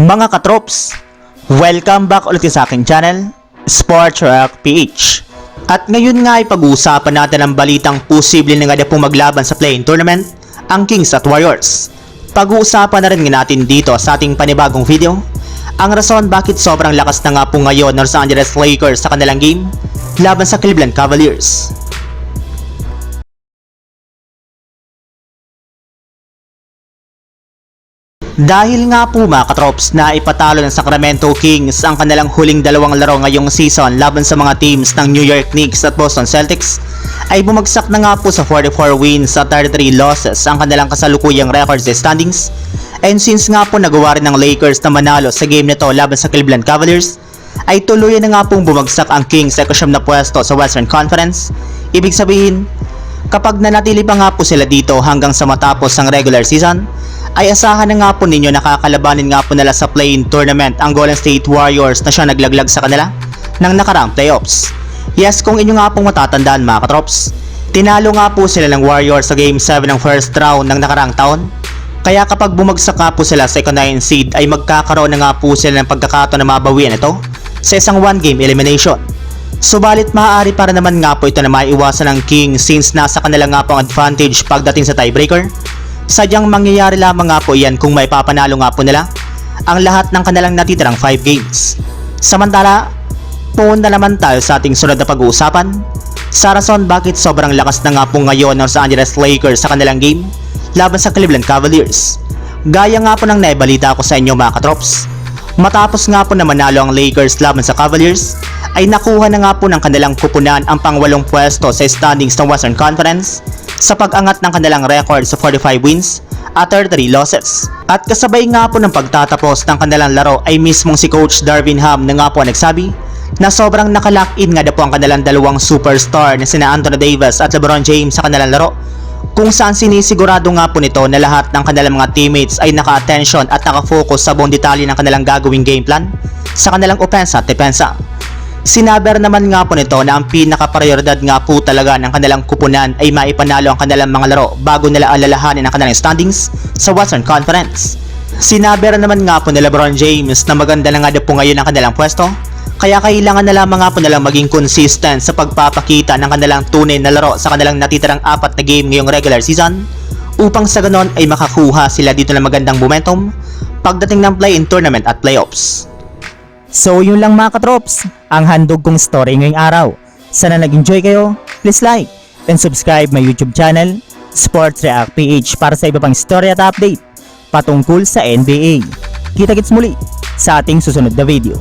Mga katrops, welcome back ulit sa aking channel, Sports Rock PH. At ngayon nga ay pag-uusapan natin ang balitang posible na nga pong maglaban sa play-in tournament, ang Kings at Warriors. Pag-uusapan na rin nga natin dito sa ating panibagong video, ang rason bakit sobrang lakas na nga po ngayon ng Los Angeles Lakers sa kanilang game laban sa Cleveland Cavaliers. Dahil nga po mga katrops na ipatalo ng Sacramento Kings ang kanilang huling dalawang laro ngayong season laban sa mga teams ng New York Knicks at Boston Celtics ay bumagsak na nga po sa 44 wins at 33 losses ang kanilang kasalukuyang records sa standings. And since nga po nagawa rin ng Lakers na manalo sa game nito laban sa Cleveland Cavaliers ay tuluyan na nga pong bumagsak ang Kings sa kasyam na pwesto sa Western Conference. Ibig sabihin kapag nanatili pa nga po sila dito hanggang sa matapos ang regular season ay asahan na nga po ninyo nakakalabanin nga po nila sa play-in tournament ang Golden State Warriors na siya naglaglag sa kanila ng nakaraang playoffs. Yes, kung inyo nga pong matatandaan mga katrops, tinalo nga po sila ng Warriors sa Game 7 ng first round ng nakaraang taon. Kaya kapag bumagsak nga po sila sa ika-9 seed ay magkakaroon na nga po sila ng pagkakataon na mabawian ito sa isang one-game elimination. Subalit maaari para naman nga po ito na maiwasan ng King since nasa kanila nga po ang advantage pagdating sa tiebreaker Sadyang mangyayari lamang nga po yan kung may papanalo nga po nila ang lahat ng kanilang natitirang 5 games. Samantala, pumunta naman tayo sa ating sunod na pag-uusapan sa rason bakit sobrang lakas na nga po ngayon ng Los Angeles Lakers sa kanilang game laban sa Cleveland Cavaliers. Gaya nga po ng naibalita ko sa inyo mga katrops, matapos nga po na manalo ang Lakers laban sa Cavaliers, ay nakuha na nga po ng kanilang kupunan ang pangwalong pwesto sa standings ng Western Conference sa pag-angat ng kanilang record sa 45 wins at 33 losses. At kasabay nga po ng pagtatapos ng kanilang laro ay mismong si Coach Darvin Ham na nga po nagsabi na sobrang nakalock-in nga na po ang kanilang dalawang superstar na sina Anthony Davis at LeBron James sa kanilang laro kung saan sinisigurado nga po nito na lahat ng kanilang mga teammates ay naka-attention at nakafocus sa buong detalye ng kanilang gagawing game plan sa kanilang opensa at depensa. Sinaber naman nga po nito na ang pinaka-prioridad nga po talaga ng kanilang kupunan ay maipanalo ang kanilang mga laro bago nila alalahanin ang kanilang standings sa Western Conference. Sinaber naman nga po ni LeBron James na maganda na nga po ngayon ang kanilang pwesto kaya kailangan na lamang nga po nilang maging consistent sa pagpapakita ng kanilang tunay na laro sa kanilang natitirang apat na game ngayong regular season upang sa ganon ay makakuha sila dito ng magandang momentum pagdating ng play-in tournament at playoffs. So yun lang mga katrops, ang handog kong story ngayong araw. Sana nag-enjoy kayo, please like and subscribe my YouTube channel, Sports React PH para sa iba pang story at update patungkol sa NBA. Kita-kits muli sa ating susunod na video.